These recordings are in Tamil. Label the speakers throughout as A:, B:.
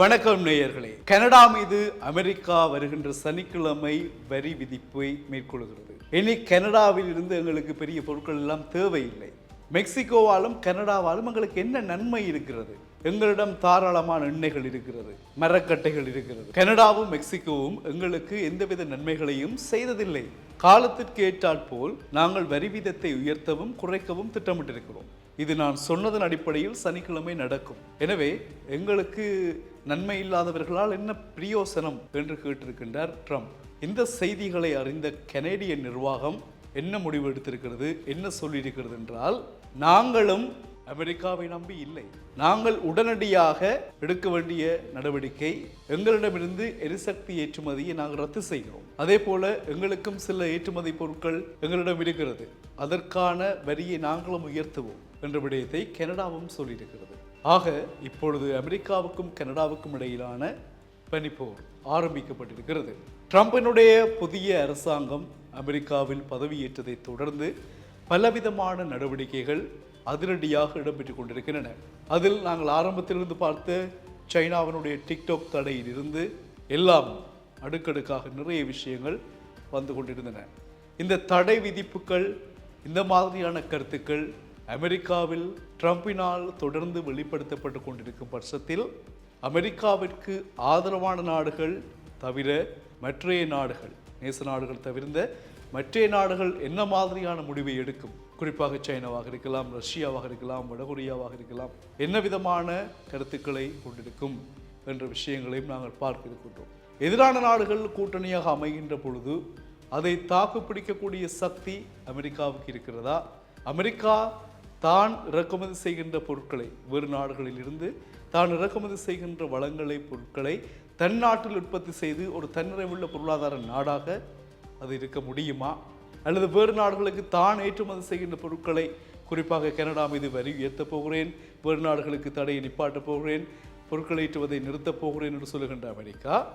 A: வணக்கம் நேயர்களே. கனடா மீது அமெரிக்கா வருகின்ற சனிக்கிழமை வரி விதிப்பை மேற்கொள்கிறது. இனி கனடாவில் இருந்து எங்களுக்கு பெரிய பொருட்கள் எல்லாம் தேவையில்லை. மெக்சிகோவாலும் கனடாவாலும் எங்களுக்கு என்ன நன்மை இருக்கிறது? எங்களிடம் தாராளமான எண்ணெய்கள் இருக்கிறது மரக்கட்டைகள் இருக்கிறது. கனடாவும் மெக்சிகோவும் எங்களுக்கு எந்தவித நன்மைகளையும் செய்ததில்லை. காலத்திற்கு ஏற்றால் போல் நாங்கள் வரி வீதத்தை உயர்த்தவும் குறைக்கவும் திட்டமிட்டிருக்கிறோம். இது நான் சொன்னதன் அடிப்படையில் சனிக்கிழமை நடக்கும். எனவே எங்களுக்கு நன்மை இல்லாதவர்களால் என்ன பிரியோசனம் என்று கேட்டிருக்கின்றார் ட்ரம்ப். இந்த செய்திகளை அறிந்த கனேடிய நிர்வாகம் என்ன முடிவு எடுத்திருக்கிறது என்ன சொல்லியிருக்கிறது என்றால் நாங்களும் அமெரிக்காவை நம்பி இல்லை. நாங்கள் உடனடியாக எடுக்க வேண்டிய நடவடிக்கை எங்களிடமிருந்து எரிசக்தி ஏற்றுமதியை நாங்கள் ரத்து செய்கிறோம். அதே போல எங்களுக்கும் சில ஏற்றுமதி பொருட்கள் எங்களிடம் இருக்கிறது. அதற்கான வரியை நாங்களும் உயர்த்துவோம். என்ற விடயத்தை கனடாவும் சொல்லியிருக்கிறது. ஆக இப்பொழுது அமெரிக்காவுக்கும் கனடாவுக்கும் இடையிலான பனிப்போர் ஆரம்பிக்கப்பட்டிருக்கிறது. ட்ரம்பினுடைய புதிய அரசாங்கம் அமெரிக்காவில் பதவியேற்றதை தொடர்ந்து பலவிதமான நடவடிக்கைகள் அதிரடியாக இடம்பெற்றுக் கொண்டிருக்கின்றன. அதில் நாங்கள் ஆரம்பத்திலிருந்து பார்த்த சைனாவினுடைய டிக்டாக் தடையில் இருந்து எல்லாம் அடுக்கடுக்காக நிறைய விஷயங்கள் வந்து கொண்டிருந்தன. இந்த தடை விதிப்புகள் இந்த மாதிரியான கருத்துக்கள் அமெரிக்காவில் ட்ரம்பினால் தொடர்ந்து வெளிப்படுத்தப்பட்டு கொண்டிருக்கும் பட்சத்தில் அமெரிக்காவிற்கு ஆதரவான நாடுகள் தவிர மற்றைய நாடுகள் நேச நாடுகள் தவிர்ந்த மற்றைய நாடுகள் என்ன மாதிரியான முடிவை எடுக்கும்? குறிப்பாக சைனாவாக இருக்கலாம் ரஷ்யாவாக இருக்கலாம் வடகொரியாவாக இருக்கலாம் என்ன விதமான கருத்துக்களை கொண்டிருக்கும் என்ற விஷயங்களையும் நாங்கள் பார்க்க இருக்கின்றோம். எதிரான நாடுகள் கூட்டணியாக அமைகின்ற பொழுது அதை தாக்கு பிடிக்கக்கூடிய சக்தி அமெரிக்காவுக்கு இருக்கிறதா? அமெரிக்கா தான் இறக்குமதி செய்கின்ற பொருட்களை வேறு நாடுகளில் இருந்து தான் இறக்குமதி செய்கின்ற வளங்களை பொருட்களை தன் நாட்டில் உற்பத்தி செய்து ஒரு தன்னிறைவுள்ள பொருளாதார நாடாக அது இருக்க முடியுமா? அல்லது வேறு நாடுகளுக்கு தான் ஏற்றுமதி செய்கின்ற பொருட்களை குறிப்பாக கனடா மீது வரி உயர்த்தப் போகிறேன் வேறு நாடுகளுக்கு தடையை நிப்பாட்டப் போகிறேன் பொருட்களை ஏற்றுவதை நிறுத்தப் போகிறேன் என்று சொல்லுகின்ற அமெரிக்கா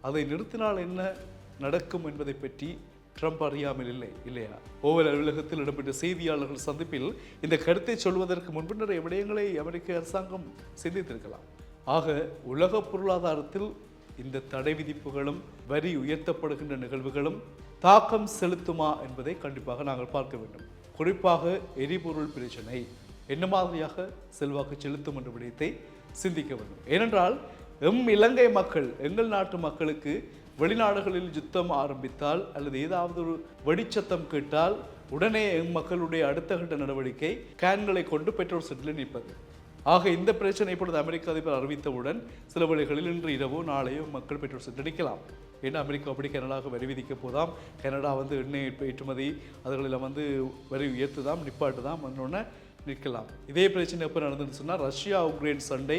A: அதை நிறுத்தினால் என்ன நடக்கும் என்பதை பற்றி ட்ரம்ப் அறியாமல் இல்லை இல்லையா? ஓவல் அலுவலகத்தில் இடம்பெற்ற செய்தியாளர்கள் சந்திப்பில் இந்த கருத்தை சொல்வதற்கு முன்பு நிறைய விடயங்களை அமெரிக்க அரசாங்கம் சிந்தித்திருக்கலாம். ஆக உலக பொருளாதாரத்தில் இந்த தடை விதிப்புகளும் வரி உயர்த்தப்படுகின்ற நிகழ்வுகளும் தாக்கம் செலுத்துமா என்பதை கண்டிப்பாக நாங்கள் பார்க்க வேண்டும். குறிப்பாக எரிபொருள் பிரச்சனை. என்ன மாதிரியாக செல்வாக்கு செலுத்தும் என்ற விடயத்தை சிந்திக்க வேண்டும். ஏனென்றால் எம் இலங்கை மக்கள் எங்கள் நாட்டு மக்களுக்கு வெளிநாடுகளில் யுத்தம் ஆரம்பித்தால் அல்லது ஏதாவது ஒரு வெடிச்சத்தம் கேட்டால் உடனே எம் மக்களுடைய அடுத்த கட்ட நடவடிக்கை கேன்களை கொண்டு பெட்ரோல் செட்டில் நிற்பது ஆக இந்த பிரச்சனை இப்பொழுது அமெரிக்க அதிபர் அறிவித்தவுடன் சில வழிகளில் இன்று இரவோ நாளையோ மக்கள் பெட்ரோல் செட்டில் நிற்கலாம் ஏன்னா அமெரிக்கா அப்படி கனடாவுக்கு வரி விதிக்க போதாம். கனடா வந்து எண்ணெய் ஏற்றுமதி அதுகளில் வந்து வரி உயர்த்துதாம் நிப்பாட்டுதாம் வந்தோடனே நிற்கலாம். இதே பிரச்சனை எப்போ நடந்துன்னு சொன்னால் ரஷ்யா உக்ரைன் சண்டை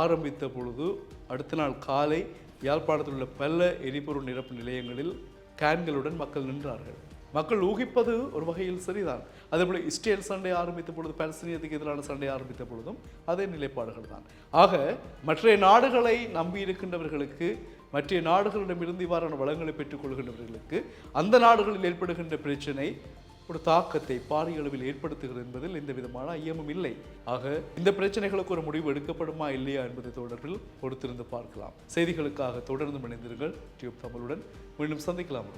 A: ஆரம்பித்த பொழுது அடுத்த நாள் காலை யாழ்ப்பாணத்தில் உள்ள பல எரிபொருள் நிரப்பு நிலையங்களில் கேன்களுடன் மக்கள் நின்றார்கள். மக்கள் ஊகிப்பது ஒரு வகையில் சரிதான் அதேபோல் இஸ்ரேல் சண்டை ஆரம்பித்த பொழுது பாலஸ்தீனியத்துக்கு எதிரான சண்டை ஆரம்பித்த பொழுதும் அதே நிலைப்பாடுகள் தான். ஆக மற்ற நாடுகளை நம்பி இருக்கின்றவர்களுக்கு மற்ற நாடுகளிடமிருந்து இவ்வாறான வளங்களை பெற்றுக்கொள்கின்றவர்களுக்கு அந்த நாடுகளில் ஏற்படுகின்ற பிரச்சனை ஒரு தாக்கத்தை பாரிய அளவில் ஏற்படுத்துகிறது என்பதில் எந்த விதமான ஐயமும் இல்லை. ஆக இந்த பிரச்சனைகளுக்கு ஒரு முடிவு எடுக்கப்படுமா இல்லையா என்பதை தொடர்பில் பொறுத்திருந்து பார்க்கலாம். செய்திகளுக்காக தொடர்ந்து இணைந்திருங்கள். டியூப் தமிழுடன் மீண்டும் சந்திக்கலாம்.